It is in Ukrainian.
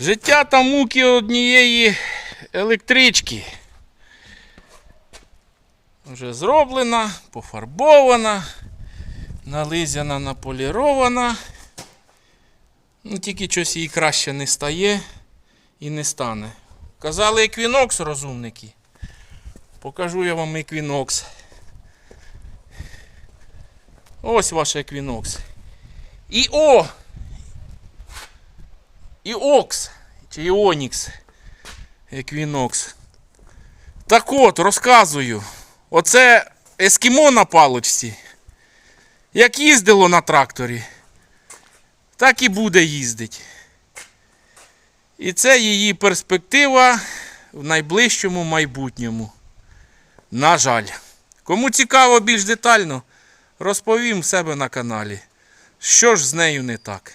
Життя та муки однієї електрички. Вже зроблена, пофарбована, нализяна, наполірована. Ну, тільки щось їй краще не стає і не стане. Казали еквінокс розумники. Покажу я вам еквінокс. Ось ваш еквінокс. І о! І Окс. Чи Іонікс. Еквінокс. Так от, розказую. Оце ескімо на палочці. Як їздило на тракторі, так і буде їздити. І це її перспектива в найближчому майбутньому. На жаль. Кому цікаво більш детально, розповім в себе на каналі. Що ж з нею не так.